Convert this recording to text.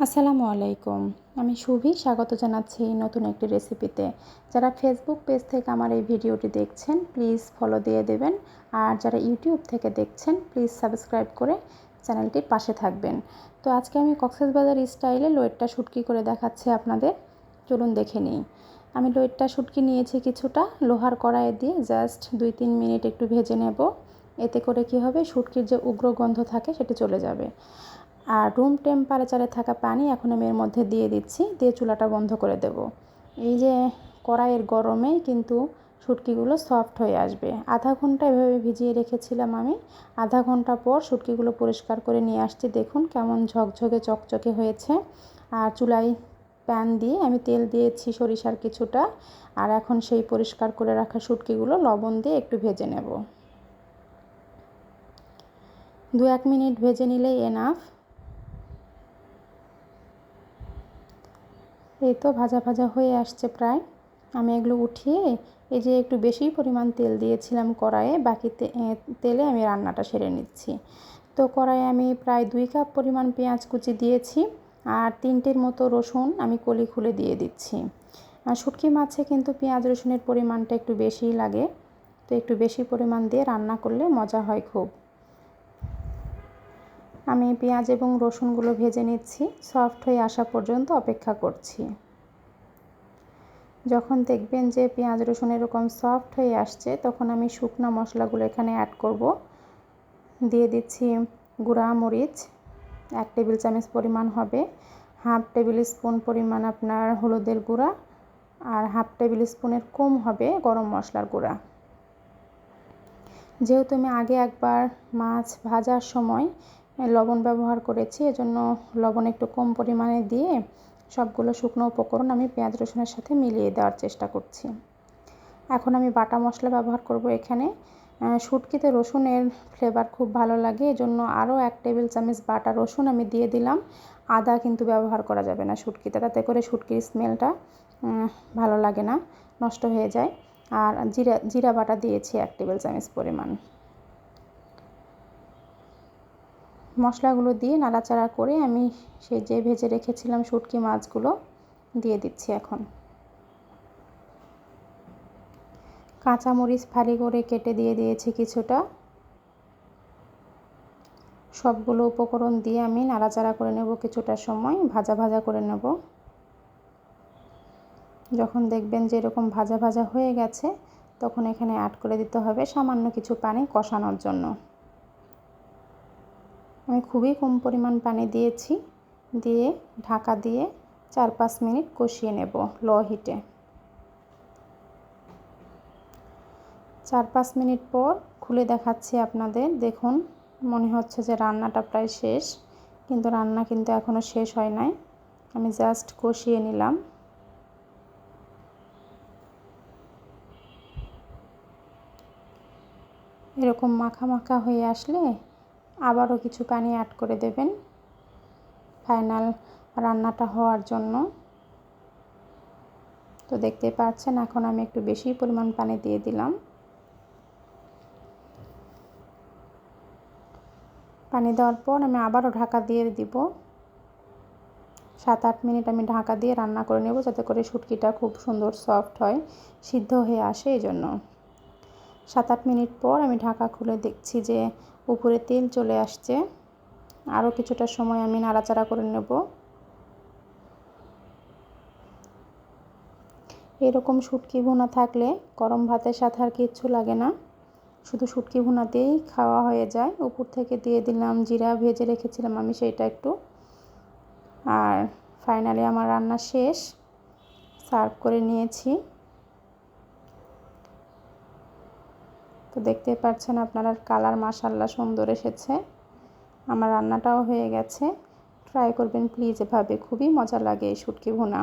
আসসালামু আলাইকুম। আমি শুভি, স্বাগত জানাচ্ছি নতুন একটি রেসিপিতে যারা ফেসবুক পেজ থেকে আমার এই ভিডিওটি দেখছেন প্লিজ ফলো দিয়ে দেবেন। আর যারা ইউটিউব থেকে দেখছেন প্লিজ সাবস্ক্রাইব করে চ্যানেলটির পাশে থাকবেন। তো আজকে আমি কক্সবাজার স্টাইলে লোয়েটটা শুটকি করে দেখাচ্ছি আপনাদের। চলুন দেখে নিই। আমি লোয়েটটা শুটকি নিয়েছি কিছুটা লোহার কড়াইয়ে দিয়ে জাস্ট দুই তিন মিনিট একটু ভেজে নেব। এতে করে কি হবে? শুটকির যে উগ্র গন্ধ থাকে, সেটি চলে যাবে। আর রুম টেম্পারেচারে থাকা পানি এখন আমি এর মধ্যে দিয়ে দিচ্ছি, দিয়ে চুলাটা বন্ধ করে দেব। এই যে কড়াইয়ের গরমে কিন্তু শুটকিগুলো সফট হয়ে আসবে। আধা ঘণ্টা এভাবে ভিজিয়ে রেখেছিলাম আমি। আধা ঘণ্টা পর শুটকিগুলো পরিষ্কার করে নিয়ে আসছি। দেখুন কেমন ঝকঝকে, চকচকে হয়েছে। আর চুলায় প্যান দিয়ে আমি তেল দিয়েছি সরিষার কিছুটা। আর এখন সেই পরিষ্কার করে রাখা শুটকিগুলো লবণ দিয়ে একটু ভেজে নেব। দু এক মিনিট ভেজে নিলেই এনাফ এই তো ভাজা ভাজা হয়ে আসছে প্রায়। আমি এগুলো উঠিয়ে এই যে একটু বেশি পরিমাণ তেল দিয়েছিলাম কড়াইয়ে, বাকি তেলে আমি রান্নাটা সেরে নিচ্ছি। তো কড়াইয়ে আমি প্রায় দুই কাপ পরিমাণ পেঁয়াজ কুচি দিয়েছি আর তিনটের মতো রসুন আমি কলি খুলে দিয়ে দিচ্ছি। আর শুটকি মাছে কিন্তু পেঁয়াজ রসুনের পরিমাণটা একটু বেশিই লাগে। তো একটু বেশি পরিমাণ দিয়ে রান্না করলে মজা হয় খুব। আমি পেঁয়াজ এবং রসুনগুলো ভেজে নিচ্ছি সফট হয়ে আসা পর্যন্ত অপেক্ষা করছি। যখন দেখবেন যে পেঁয়াজ, রসুন এরকম সফট হয়ে আসছে, তখন আমি শুকনো মশলাগুলো এখানে অ্যাড করব। দিয়ে দিচ্ছি গুঁড়া মরিচ, এক টেবিল চামচ পরিমাণ হবে, হাফ টেবিল স্পুন পরিমাণ আপনার হলুদের গুঁড়া, আর হাফ টেবিল স্পুনের কম হবে গরম মশলার গুঁড়া। যেহেতু আমি আগে একবার মাছ ভাজার সময় লবণ ব্যবহার করেছি, এজন্য লবণ একটু কম পরিমাণে দিয়ে সবগুলো শুকনো উপকরণ আমি পেঁয়াজ, রসুনের সাথে মিলিয়ে দেওয়ার চেষ্টা করছি। এখন আমি বাটা মশলা ব্যবহার করব এখানে। শুটকিতে রসুনের ফ্লেভার খুব ভালো লাগে, এজন্য আরও এক টেবিল চামচ বাটা রসুন আমি দিয়ে দিলাম। আদা কিন্তু ব্যবহার করা যাবে না শুটকিতে, তাতে করে শুটকির স্মেলটা ভালো লাগে না, নষ্ট হয়ে যায়। আর জিরা জিরা বাটা দিয়েছি এক টেবিল চামচ পরিমাণ। মশলাগুলো দিয়ে নাড়াচাড়া করে আমি সেই যে ভেজে রেখেছিলাম শুটকি মাছগুলো দিয়ে দিচ্ছি এখন। কাঁচামরিচ ফালি করে কেটে দিয়ে দিয়েছি কিছুটা। সবগুলো উপকরণ দিয়ে আমি নাড়াচাড়া করে নেব কিছুটা সময়, ভাজা ভাজা করে নেব। যখন দেখবেন যে এরকম ভাজা ভাজা হয়ে গেছে, তখন এখানে অ্যাড করে দিতে হবে সামান্য কিছু পানি কষানোর জন্য। আমি খুবই কম পরিমাণ পানি দিয়েছি, দিয়ে ঢাকা দিয়ে চার পাঁচ মিনিট কষিয়ে নেব লো হিটে। চার পাঁচ মিনিট পর খুলে দেখাচ্ছি আপনাদের। দেখুন, মনে হচ্ছে যে রান্নাটা প্রায় শেষ, কিন্তু রান্না কিন্তু এখনও শেষ হয় নাই। আমি জাস্ট কষিয়ে নিলাম। এরকম মাখা মাখা হয়ে আসলে আবারও কিছু পানি অ্যাড করে দেবেন ফাইনাল রান্নাটা হওয়ার জন্য। তো দেখতে পাচ্ছেন, এখন আমি একটু বেশি পরিমাণ পানি দিয়ে দিলাম। পানি দেওয়ার পর আমি আবারও ঢাকা দিয়ে দিব। সাত আট মিনিট আমি ঢাকা দিয়ে রান্না করে নেব যাতে করে শুটকিটা খুব সুন্দর সফট হয়, সিদ্ধ হয়ে আসে এই জন্য সাত আট মিনিট পর আমি ঢাকা খুলে দেখছি যে উপরে তেল চলে আসছে। আরও কিছুটা সময় আমি নাড়াচাড়া করে নেব। এরকম শুটকি ভুনা থাকলে গরম ভাতের সাথে আর কিচ্ছু লাগে না। শুধু শুটকি ভুনাতেই খাওয়া হয়ে যায়। উপর থেকে দিয়ে দিলাম জিরা, ভেজে রেখেছিলাম আমি সেইটা একটু। আর ফাইনালি আমার রান্না শেষ। সার্ভ করে নিয়েছি। দেখতে পাচ্ছেন আপনারা কালার মাসাল্লা সুন্দর এসেছে। আমার রান্নাটাও হয়ে গেছে। ট্রাই করবেন প্লিজ এভাবে। খুবই মজা লাগে এই শুটকি ভুনা।